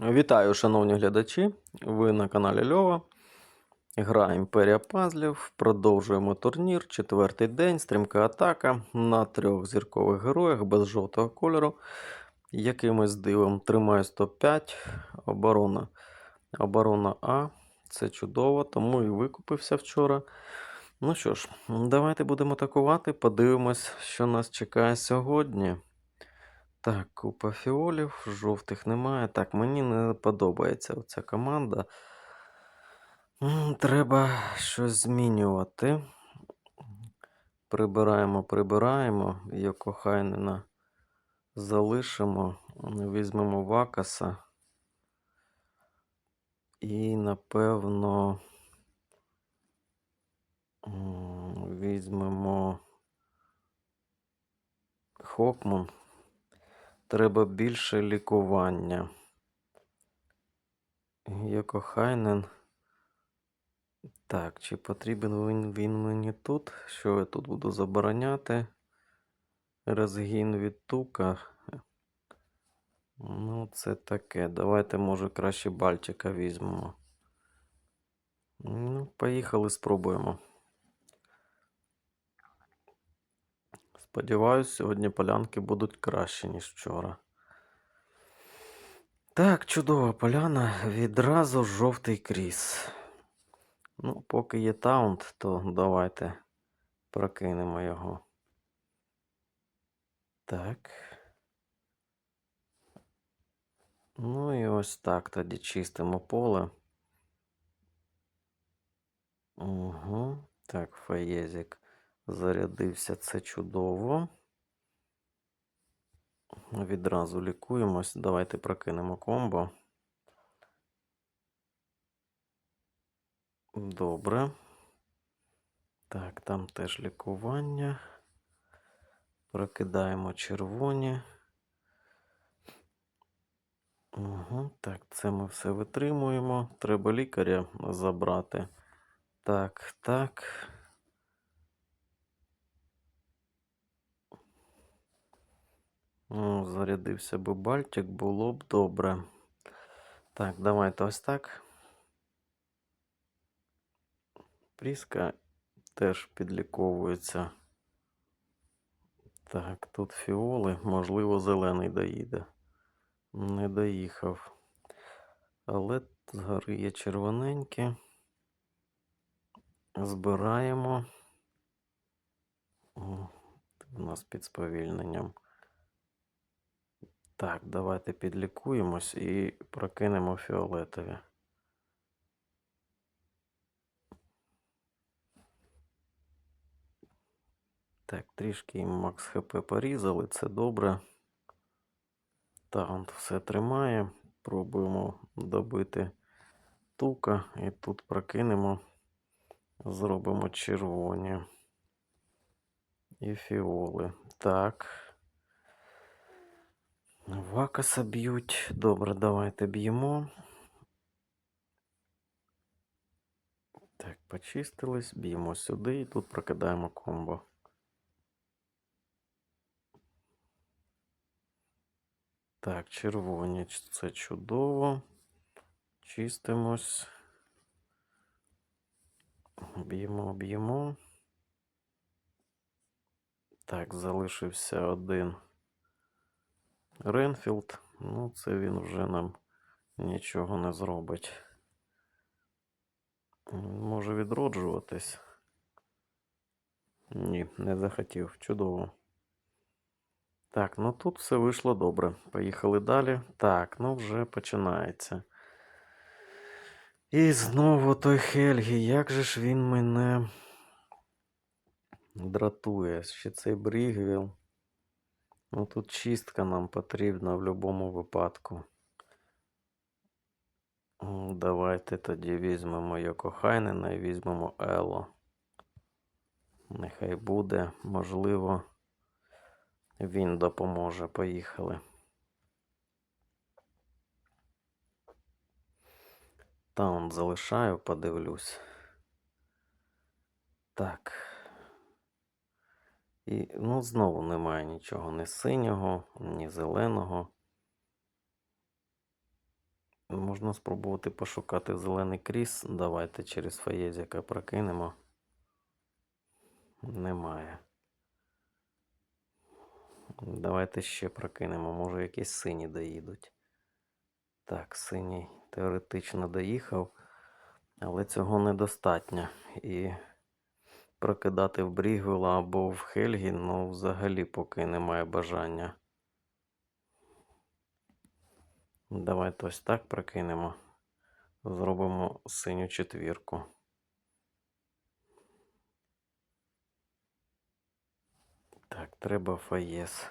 Вітаю, шановні глядачі! Ви на каналі Льова. Гра Імперія Пазлів. Продовжуємо турнір. Четвертий день. Стрімка атака на трьох зіркових героях без жовтого кольору. Якимось дивом тримаю 105. Оборона. Оборона А. Це чудово, тому і викупився вчора. Ну що ж, давайте будемо атакувати. Подивимось, що нас чекає сьогодні. Так, купа фіолів, жовтих немає. Так, мені не подобається ця команда. Треба щось змінювати. Прибираємо, прибираємо. Йокохайнена залишимо. Візьмемо Вакаса. І, напевно, візьмемо Хокмун. Треба більше лікування. Йокохайнен. Так, чи потрібен він, він мені тут? Що я тут буду забороняти? Розгін від тука. Ну, це таке. Давайте, може, краще Бальчика візьмемо. Ну, поїхали, спробуємо. Сподіваюсь, сьогодні полянки будуть краще, ніж вчора. Так, чудова поляна. Відразу жовтий кріс. Ну, поки є таунт, то давайте прокинемо його. Так. Ну і ось так тоді чистимо поле. Угу. Так, фаєзик зарядився, це чудово. Відразу лікуємось. Давайте прокинемо комбо. Добре. Так, там теж лікування. Прокидаємо червоні. Угу, так, це ми все витримуємо. Треба лікаря забрати. Так, так. Зарядився би Бальтик, було б добре. Так, давайте ось так. Пріска теж підліковується. Так, тут фіоли, можливо, зелений доїде. Не доїхав. Але згори є червоненькі. Збираємо. О, у нас під сповільненням. Так, давайте підлікуємось і прокинемо фіолетові. Так, трішки їм Макс ХП порізали, це добре. Таунт все тримає. Пробуємо добити тука і тут прокинемо, зробимо червоні і фіоли. Так. Вакаса б'ють. Добре, давайте б'ємо. Так, почистились, б'ємо сюди і тут прокидаємо комбо. Так, червоні, це чудово. Чистимось. Б'ємо, б'ємо. Так, залишився один Ренфілд. Ну, це він вже нам нічого не зробить. Може відроджуватись. Ні, не захотів. Чудово. Так, ну тут все вийшло добре. Поїхали далі. Так, ну вже починається. І знову той Хельгі. Як же ж він мене дратує? Ще цей Брігвіл. Ну тут чистка нам потрібна в будь-якому випадку. Давайте тоді візьмемо Йокохайнена і візьмемо Ело. Нехай буде, можливо, він допоможе. Поїхали. Таунт залишаю, подивлюсь. Так. І ну, знову немає нічого ні синього, ні зеленого. Можна спробувати пошукати зелений кріс. Давайте через фаєзіка прокинемо. Немає. Давайте ще прокинемо. Може, якісь сині доїдуть. Так, синій теоретично доїхав, але цього недостатньо. І прокидати в Брігвела або в Хельгі, ну, взагалі поки немає бажання. Давайте ось так прокинемо. Зробимо синю четвірку. Так, треба фаєс.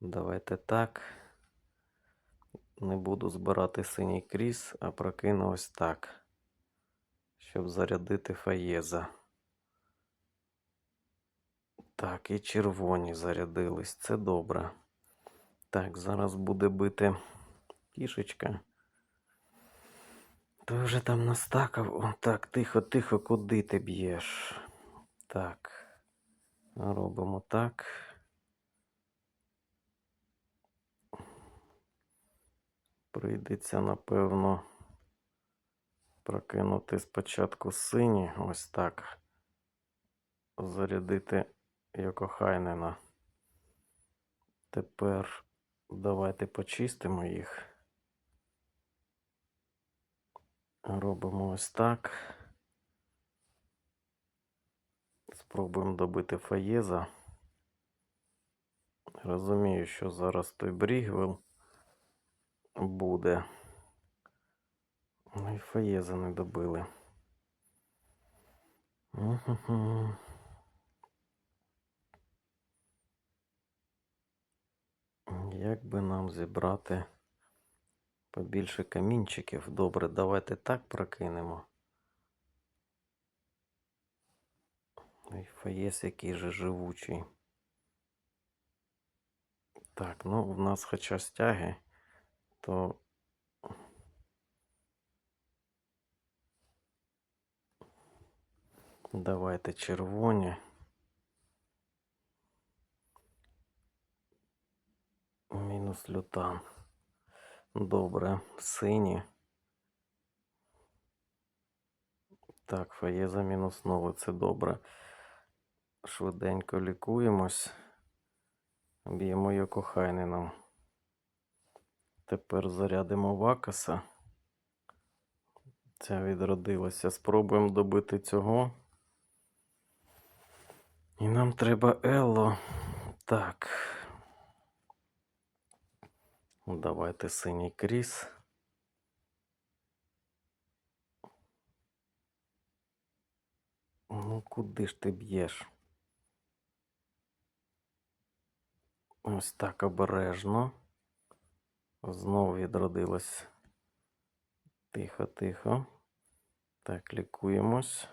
Давайте так. Не буду збирати синій кріс, а прокину ось так. Щоб зарядити фаєза. Так, і червоні зарядились. Це добре. Так, зараз буде бити кішечка. Ти вже там настакав. О, так, тихо, тихо, куди ти б'єш? Так. Робимо так. Прийдеться, напевно, прокинути спочатку сині. Ось так. Зарядити Йокохайнена. Тепер давайте почистимо їх. Робимо ось так. Спробуємо добити Фаєза. Розумію, що зараз той Брігвел буде. Ну і Фаєза не добили. Мгм. Як би нам зібрати побільше камінчиків? Добре, давайте так прокинемо. Ой, Фаєс який же живучий. Так, ну в нас хоча стяги, то давайте червоні. Мінус лютан. Добре, сині. Так, фаєза мінус новий, це добре. Швиденько лікуємось. Б'ємо Йокохайненом. Тепер зарядимо Вакаса. Ця відродилася. Спробуємо добити цього. І нам треба Елло. Так. Давайте синій кріс. Ну, куди ж ти б'єш? Ось так обережно. Знову відродилось. Тихо, тихо. Так, лікуємось.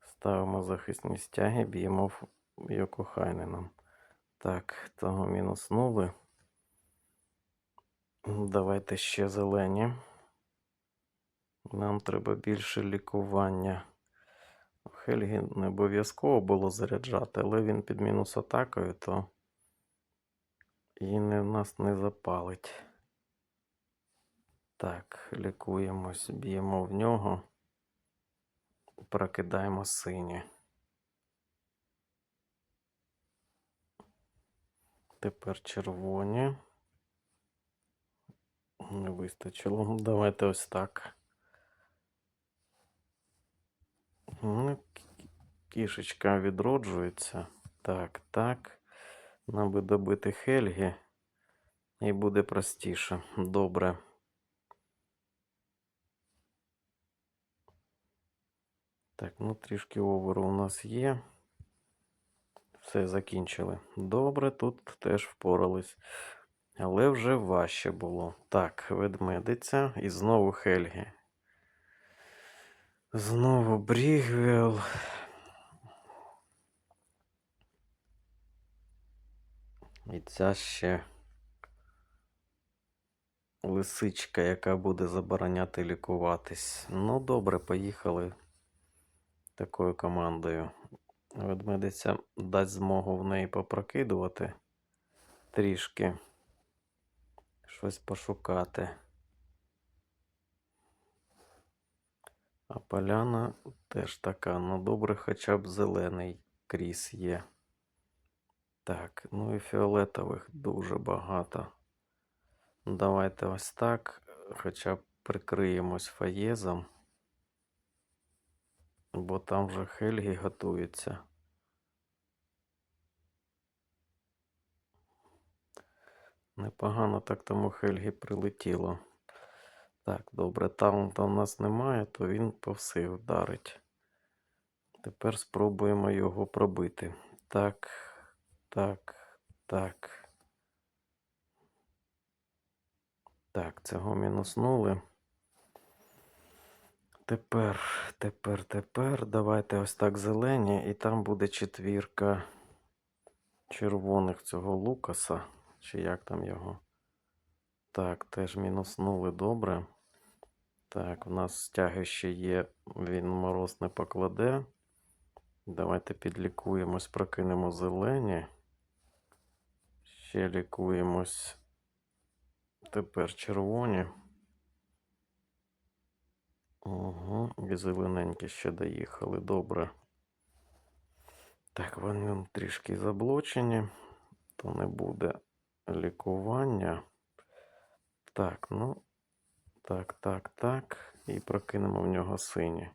Ставимо захисні стяги, б'ємо в Йокохайненом. Так, того мінуснули. Давайте ще зелені. Нам треба більше лікування. Хельгі не обов'язково було заряджати, але він під мінус атакою, то і не, нас не запалить. Так, лікуємось, б'ємо в нього, прокидаємо сині. Тепер червоні. Не вистачило. Давайте ось так. Ну, Кішечка відроджується. Так, так. Нам би добити Хельги. І буде простіше. Добре. Так, ну трішки оверу у нас є. Все, закінчили. Добре, тут теж впорались. Але вже важче було. Так, ведмедиця і знову Хельги. Знову Брігвел. І ця ще лисичка, яка буде забороняти лікуватись. Ну, добре, поїхали такою командою. Ведмедиця дасть змогу в неї попрокидувати трішки щось пошукати. А поляна теж така, ну добре, хоча б зелений кріс є. Так, ну і фіолетових дуже багато. Давайте ось так. Хоча б прикриємось фаєзом, бо там вже Хельгі готується. Непогано так тому Хельгі прилетіло. Так, добре, таунта у нас немає, то він по всіх вдарить. Тепер спробуємо його пробити. Так, так, так. Так, цього мінуснули. Тепер, тепер, тепер. Давайте ось так зелені, і там буде четвірка червоних цього Лукаса. Чи як там його? Так, теж мінуснули добре. Так, у нас стяги ще є, він мороз не покладе. Давайте підлікуємось, прокинемо зелені. Ще лікуємось. Тепер червоні. Угу, і зелененькі ще доїхали. Добре. Так, вони трішки заблочені, то не буде лікування. Так, ну. Так, так, так. І прокинемо в нього сині.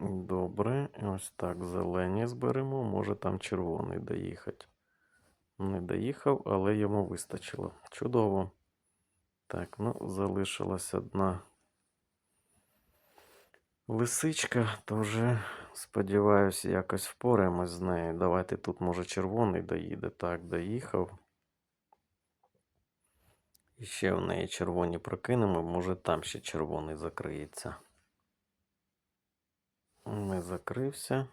Добре, ось так зелені зберемо. Може там червоний доїхати. Не доїхав, але йому вистачило. Чудово. Так, ну, залишилась одна лисичка, то вже, сподіваюся, якось впораємось з нею. Давайте тут, може, червоний доїде. Так, доїхав. І ще в неї червоні прокинемо, може там ще червоний закриється. Не закрився,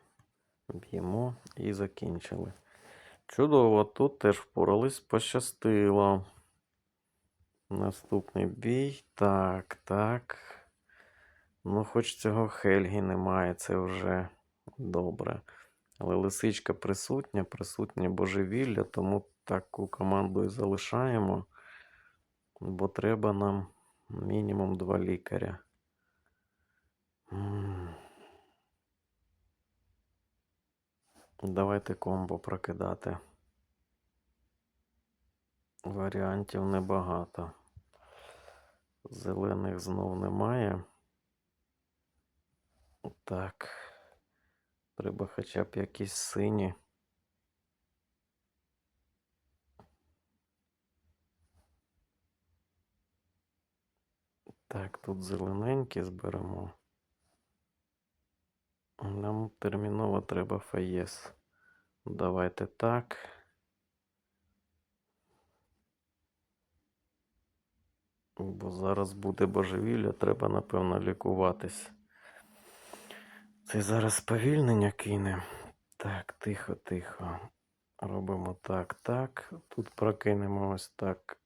б'ємо і закінчили. Чудово, тут теж впорались, пощастило. Наступний бій. Так, так. Ну, хоч цього Хельгі немає, це вже добре. Але лисичка присутня, присутнє божевілля, тому таку команду і залишаємо. Бо треба нам мінімум два лікаря. Давайте комбо прокидати. Варіантів небагато. Зелених знов немає. Так. Треба хоча б якісь сині. Так, тут зелененькі зберемо. Нам терміново треба фаєс. Давайте так. Бо зараз буде божевілля, треба, напевно, лікуватись. Це зараз сповільнення кине. Так, тихо, тихо. Робимо так, так. Тут прокинемо ось так.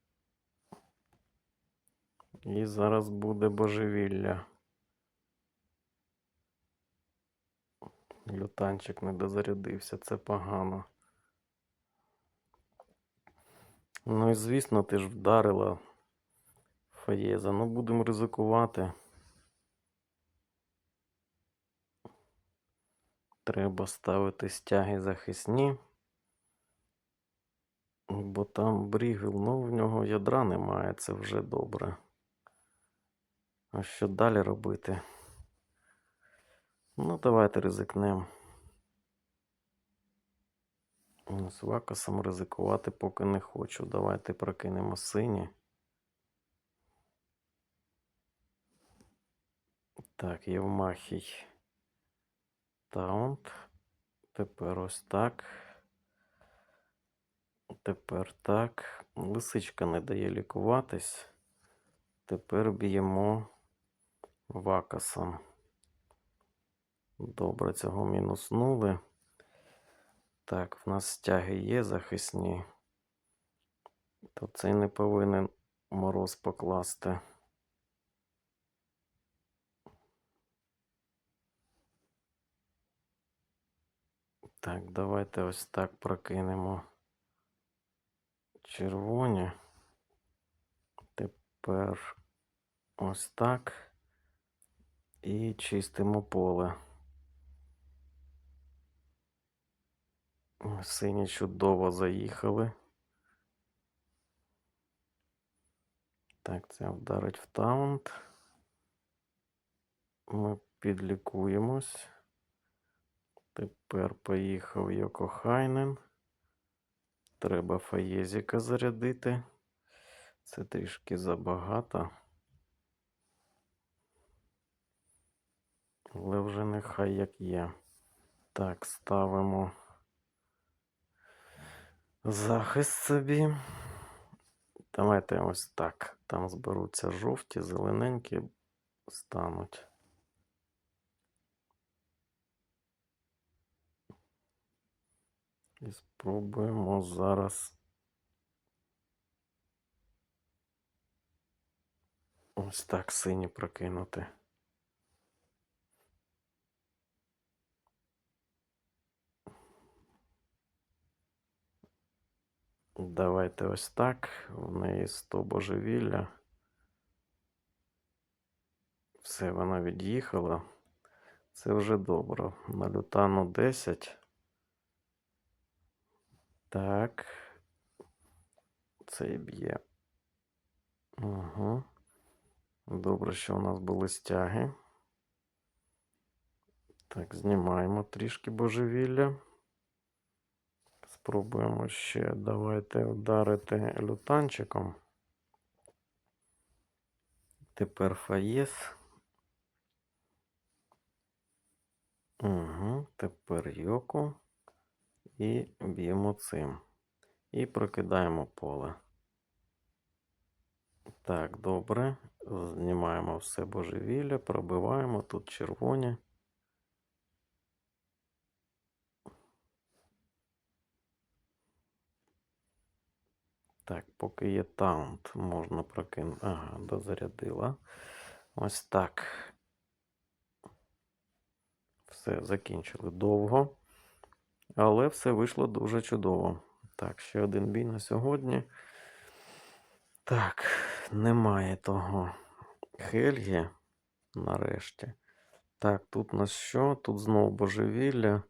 І зараз буде божевілля. Лютанчик не дозарядився, це погано. Ну і звісно, ти ж вдарила Фаєза. Ну, будемо ризикувати. Треба ставити стяги захисні. Бо там брігел, ну в нього ядра немає, це вже добре. А що далі робити? Ну, давайте ризикнемо. З вакасом ризикувати поки не хочу. Давайте прокинемо сині. Так, Євмахій. Таунт. Тепер ось так. Тепер так. Лисичка не дає лікуватись. Тепер б'ємо вакасом. Добре, цього мінуснули. Так, в нас стяги є захисні. То цей не повинен мороз покласти. Так, давайте ось так прокинемо червоні. Тепер ось так. І чистимо поле. Сині чудово заїхали. Так, це вдарить в таунт. Ми підлікуємось. Тепер поїхав Йокохайнен. Треба Фаєзіка зарядити. Це трішки забагато. Але вже нехай як є. Так, ставимо захист собі. Давайте ось так. Там зберуться жовті, зелененькі стануть. І спробуємо зараз ось так сині прокинути. Давайте ось так. В неї 100 божевілля. Все, вона від'їхала. Це вже добре. На лютану 10. Так. Цей б'є. Угу. Добре, що у нас були стяги. Так, знімаємо трішки божевілля. Спробуємо ще давайте вдарити лютанчиком. Тепер фаєс. Угу, тепер йоку. І б'ємо цим. І прокидаємо поле. Так, добре. Знімаємо все божевілля, пробиваємо. Тут червоні. Так, поки є таунт, можна прокинути. Ага, дозарядила. Ось так. Все, закінчили довго. Але все вийшло дуже чудово. Так, ще один бій на сьогодні. Так, немає того Хельги нарешті. Так, тут у нас що? Тут знову божевілля.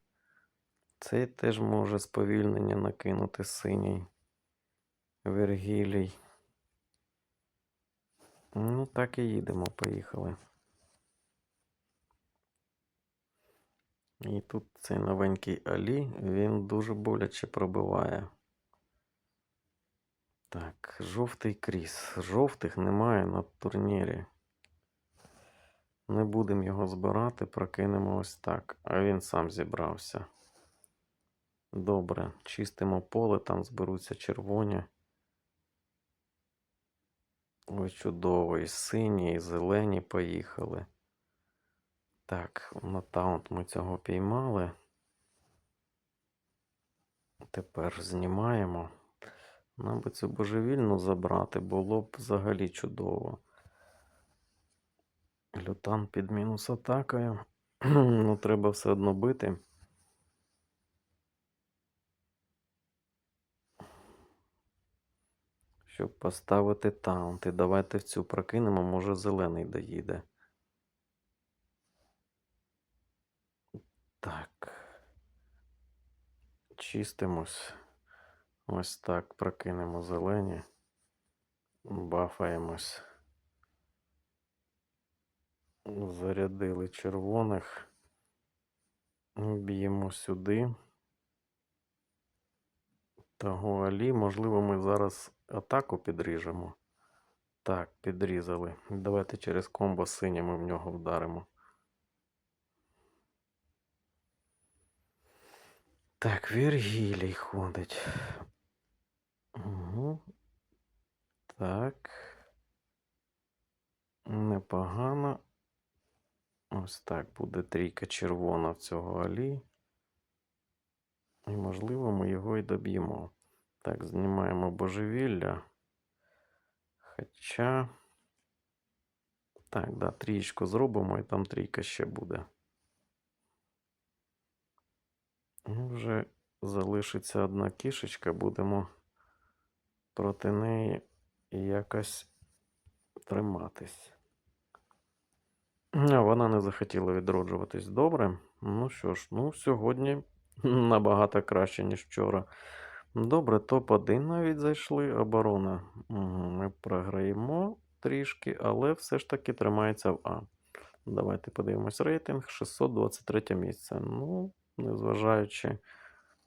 Цей теж може сповільнення накинути синій. Вергілій. Ну, так і їдемо, поїхали. І тут цей новенький Алі, він дуже боляче пробиває. Так, жовтий кріс. Жовтих немає на турнірі. Не будемо його збирати, прокинемо ось так. А він сам зібрався. Добре, чистимо поле, там зберуться червоні. Ой, чудово, і сині, і зелені поїхали. Так, на таунт ми цього піймали. Тепер знімаємо. Нам би цю божевільну забрати було б взагалі чудово. Лютан під мінус атакою. ну, треба все одно бити. Щоб поставити таунт. І давайте в цю прокинемо, може зелений доїде. Так. Чистимось. Ось так прокинемо зелені. Бафаємось. Зарядили червоних. Б'ємо сюди. Того Алі, можливо, ми зараз атаку підріжемо. Так, підрізали. Давайте через комбо синіми в нього вдаримо. Так, Вергілій ходить. Угу. Так. Непогано. Ось так буде трійка червона в цього Алі. І, можливо, ми його і доб'ємо. Так, знімаємо божевілля. Хоча. Так, да, трієчку зробимо, і там трійка ще буде. І вже залишиться одна кішечка, будемо проти неї якось триматись. Вона не захотіла відроджуватись. Добре. Ну що ж, ну сьогодні набагато краще, ніж вчора. Добре, топ-1 навіть зайшли. Оборона. Ми програємо трішки, але все ж таки тримається в А. Давайте подивимось рейтинг. 623 місце. Ну, незважаючи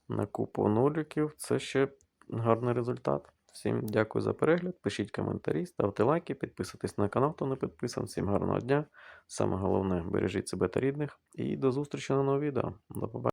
на купу нуліків, це ще гарний результат. Всім дякую за перегляд. Пишіть коментарі, ставте лайки, підписуйтесь на канал, хто не підписаний. Всім гарного дня. Саме головне, бережіть себе та рідних. І до зустрічі на новому відео. До побачення.